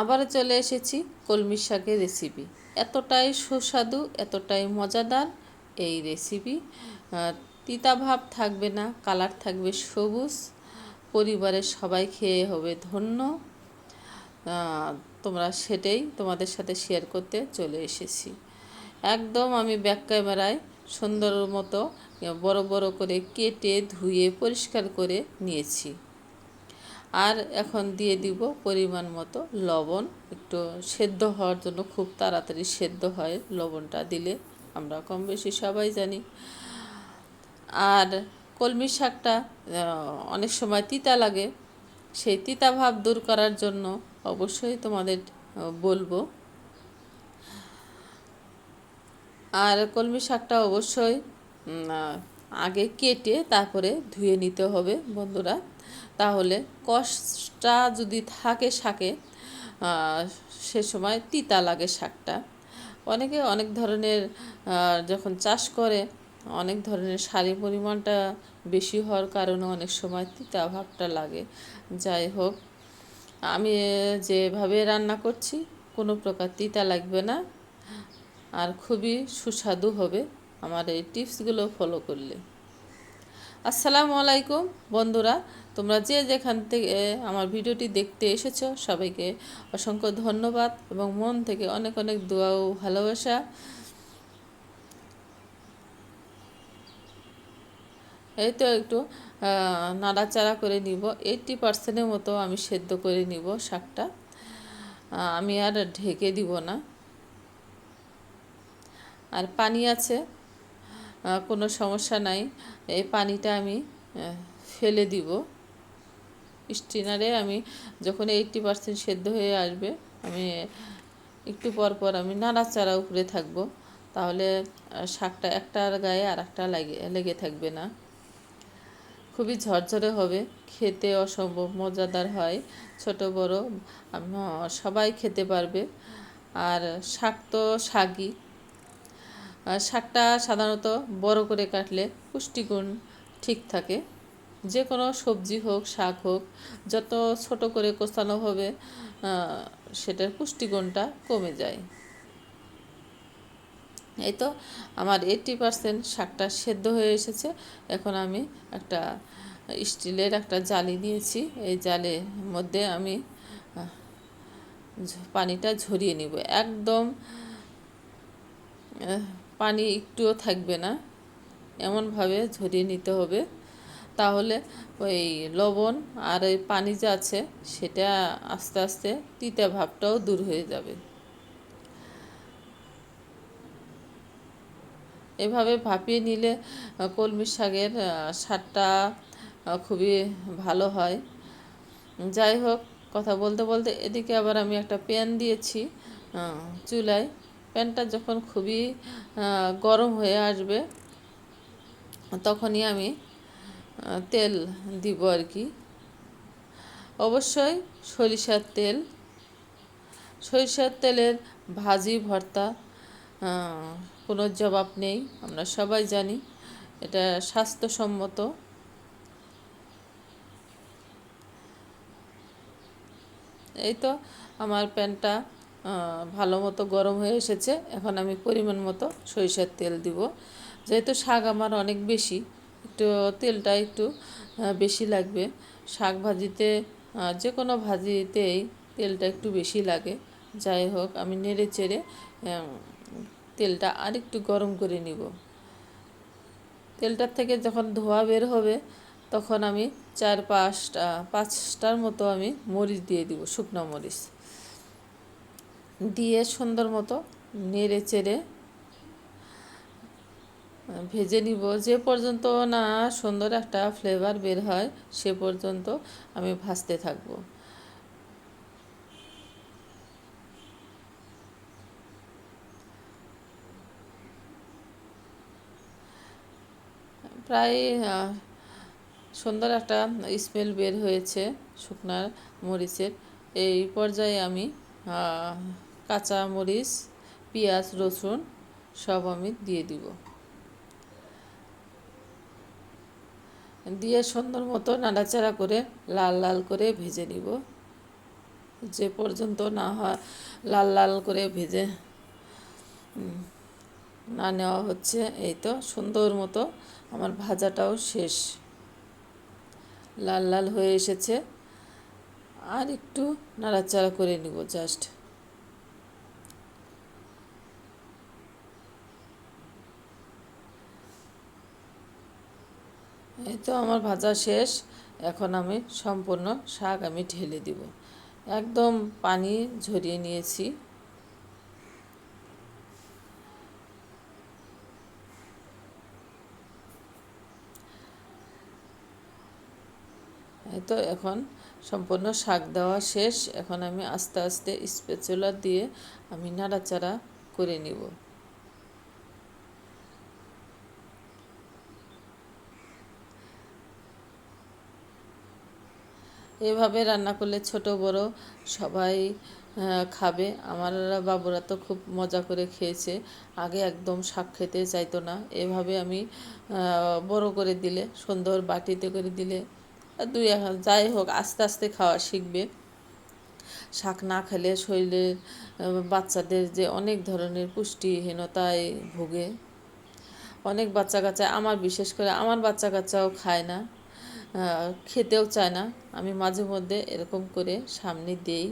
আবারও চলে এসেছি কলমি শাকের রেসিপি এতটাই সুস্বাদু এতটাই মজাদার এই রেসিপি আহ, তিতা ভাব থাকবে না কালার থাকবে সবুজ। পরিবারের সবাই খেয়ে হবে ধন্য। তোমরা সেটাই তোমাদের সাথে শেয়ার করতে চলে এসেছি। একদম আমি ব্যাক ক্যামেরায় সুন্দর মতো বড় বড় করে কেটে ধুয়ে পরিষ্কার করে নিয়েছি। আর এখন দিয়ে দিব পরিমাণ মতো লবণ। একটু সেদ্ধ হওয়ার জন্য খুব তাড়াতাড়ি সেদ্ধ হয় লবণটা দিলে, আমরা কম বেশি সবাই জানি। আর কলমি শাকটা অনেক সময় তিতা লাগে, সেই তিতা ভাব দূর করার জন্য অবশ্যই তোমাদের বলব। আর কলমি শাকটা অবশ্যই আগে কেটে তারপরে ধুয়ে নিতে হবে বন্ধুরা। তাহলে কষটা যদি থাকে শাকে সে সময় তিতা লাগে শাকটা। অনেকে অনেক ধরনের যখন চাষ করে, অনেক ধরনের সারের পরিমাণটা বেশি হওয়ার কারণে অনেক সময় তিতা ভাবটা লাগে। যাই হোক, আমি যেভাবে রান্না করছি, কোনো প্রকার তিতা লাগবে না। আর খুবই সুস্বাদু হবে। আমার এই টিপসগুলো ফলো করলে। আসসালামু আলাইকুম বন্ধুরা, তোমরা যে যেখান থেকে আমার ভিডিওটি দেখতে এসেছ, সবাইকে অসংখ্য ধন্যবাদ এবং মন থেকে অনেক অনেক দোয়া ও ভালোবাসা। এই তো একটু নাড়াচাড়া করে নিব এইটটি পার্সেন্টের মতো আমি সেদ্ধ করে নিব শাকটা। আমি আর ঢেকে দিব না। আর পানি আছে কোনো সমস্যা নাই। এই পানিটা আমি ফেলে দিব। স্টিনারে আমি যখন এইটটি পার্সেন্ট সেদ্ধ হয়ে আসবে, আমি একটু পর পর আমি নাড়াচাড়া উপরে থাকব। তাহলে শাকটা একটার গায়ে আর একটা লাগে, লেগে থাকবে না। খুবই ঝরঝরে হবে, খেতে অসম্ভব মজাদার হয়, ছোট, বড় সবাই খেতে পারবে। আর শাক তো শাকই। শাকটা সাধারণত বড় করে কাটলে পুষ্টিগুণ ঠিক থাকে। যে কোনো সবজি হোক, শাক হোক, যত ছোট করে কোচানো হবে সেটার পুষ্টিগুণটা কমে যায়। এই তো আমার এইটটি পারসেন্ট শাকটা সেদ্ধ হয়ে এসেছে। এখন আমি একটা স্টিলের একটা জালি নিয়েছি। এই জালের মধ্যে আমি পানিটা ঝরিয়ে নিব। একদম পানি একটুও থাকবে না। এমনভাবে ঝরিয়ে নিতে হবে। তাহলে ওই লবণ আর ওই পানি যে আছে, সেটা আস্তে আস্তে তিতা ভাবটাও দূর হয়ে যাবে। এভাবে ভাপিয়ে নিলে কলমি শাকের স্বাদটা খুবই ভালো হয়। যাই হোক, কথা বলতে বলতে এদিকে আবার আমি একটা প্যান দিয়েছি চুলায়। প্যানটা যখন খুবই গরম হয়ে আসবে, তখনই আমি তেল দিব আর কি। অবশ্যই সরিষার তেল। সরিষার তেলের ভাজি, ভর্তা কোনো জবাব নেই, আমরা সবাই জানি, এটা স্বাস্থ্যসম্মত। এই তো আমার প্যানটা ভালো মতো গরম হয়ে এসেছে। এখন আমি পরিমাণ মতো সরিষার তেল দিব। যেহেতু শাক আমার অনেক বেশি, একটু তেলটা একটু বেশি লাগবে। শাক ভাজিতে যে কোনো ভাজিতেই তেলটা একটু বেশি লাগে। যাই হোক, আমি নেড়ে চেড়ে তেলটা আরেকটু গরম করে নিব। তেলটার থেকে যখন ধোয়া বের হবে, তখন আমি চার পাঁচটা, পাঁচটার মতো আমি মরিচ দিয়ে দিব, শুকনো মরিচ। দিয়ে সুন্দর মতো নেড়ে চেড়ে ভেজে নিব। যে পর্যন্ত না সুন্দর একটা ফ্লেভার বের হয়, সে পর্যন্ত আমি ভাজতে থাকব। প্রায় সুন্দর একটা স্মেল বের হয়েছে শুকনার মরিচের। এই পর্যায়ে আমি আহ, কাঁচা মরিচ পেঁয়াজ রসুন সব আমি দিয়ে দিব। দিয়ে সুন্দর মতো নাড়াচাড়া করে লাল লাল করে ভেজে নিব। যে পর্যন্ত না হয় লাল লাল করে ভেজে না নেওয়া হচ্ছে এই তো সুন্দর মতো আমার ভাজাটাও শেষ। লাল লাল হয়ে এসেছে। আর একটু নাড়াচাড়া করে নিব জাস্ট। এই তো আমার ভাজা শেষ। এখন আমি সম্পূর্ণ শাক আমি ঢেলে দিব। একদম পানি ঝরিয়ে নিয়েছি। এই তো এখন সম্পূর্ণ শাক দেওয়া শেষ। এখন আমি আস্তে আস্তে স্পেচুলার দিয়ে আমি নাড়াচাড়া করে নিব। এভাবে রান্না করলে ছোট বড় সবাই খাবে। আমার বাবুরা তো খুব মজা করে খেয়েছে। আগে একদম শাক খেতে চাইতো না। এভাবে আমি বড় করে দিলে, সুন্দর বাটিতে করে দিলে, দুই যাই হোক, আস্তে আস্তে খাওয়া শিখবে। শাক না খেলে শরীরে বাচ্চাদের যে অনেক ধরনের পুষ্টিহীনতায় ভোগে। অনেক বাচ্চা কাচ্চা, আমার বিশেষ করে, আমার বাচ্চা কাচ্চাও খায় না। খেতেও চায় না। আমি মাঝে মধ্যে এরকম করে সামনে দেই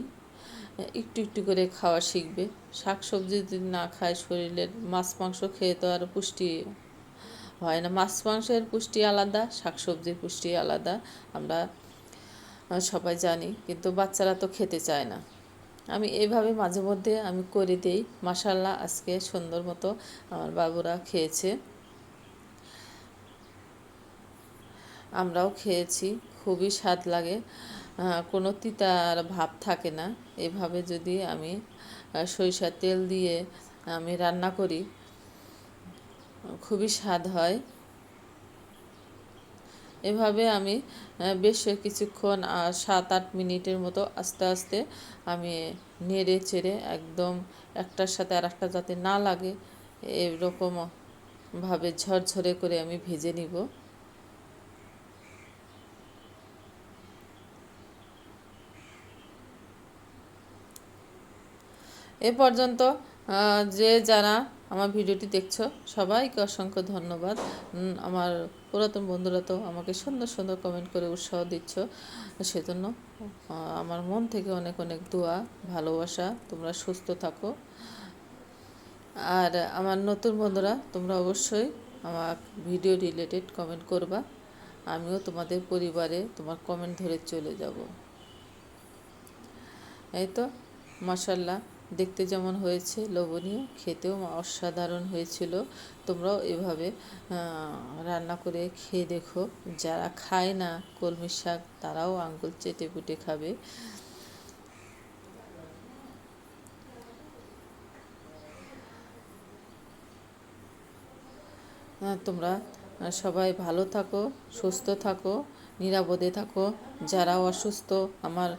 একটু একটু করে খাওয়া শিখবে। শাক সবজি যদি না খায় শরীরের, মাছ, মাংস খেয়ে তো আর পুষ্টি হয় না। মাছ, মাংসের পুষ্টি আলাদা শাক সবজির পুষ্টি আলাদা, আমরা সবাই জানি। কিন্তু বাচ্চারা তো খেতে চায় না। আমি এইভাবে মাঝে মধ্যে আমি করে দিই। মাসাল্লাহ আজকে সুন্দর মতো আমার বাবুরা খেয়েছে। আমরাও খেয়েছি, খুবই স্বাদ লাগে। কোনো তিতার ভাব থাকে না। এভাবে যদি আমি সরিষার তেল দিয়ে আমি রান্না করি, খুবই স্বাদ হয়। এভাবে আমি বেশ কিছুক্ষণ সাত আট মিনিটের মতো আস্তে আস্তে আমি নেড়ে চেড়ে একদম একটার সাথে আর একটা যাতে না লাগে, এরকম ভাবে ঝরঝরে করে আমি ভেজে নিব। এ পর্যন্ত যে যারা আমার ভিডিওটি দেখছ, সবাইকে অসংখ্য ধন্যবাদ। আমার পুরাতন বন্ধুরা তো আমাকে সুন্দর সুন্দর কমেন্ট করে উৎসাহ দিচ্ছ, সেজন্য আমার মন থেকে অনেক অনেক দোয়া, ভালোবাসা, তোমরা সুস্থ থাকো। আর আমার নতুন বন্ধুরা, তোমরা অবশ্যই আমার ভিডিও রিলেটেড কমেন্ট করবা। আমিও তোমাদের পরিবারে তোমার কমেন্ট ধরে চলে যাব। এই তো মাসাল্লাহ দেখতে যেমন হয়েছে, লোভনীয়, খেতেও অসাধারণ হয়েছিল। তোমরাও এভাবে রান্না করে খেয়ে দেখো। যারা খায় না কলমি শাক, তারাও আঙ্গুল চেটে পুটে খাবে। তোমরা সবাই ভালো থাকো, সুস্থ থাকো, নিরাপদে থাকো। যারা অসুস্থ, আমার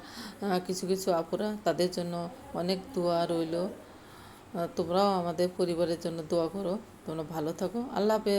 কিছু কিছু আপুরা, তাদের জন্য অনেক দোয়া রইল। তোমরাও আমাদের পরিবারের জন্য দোয়া করো। তোমরা ভালো থাকো। আল্লাহ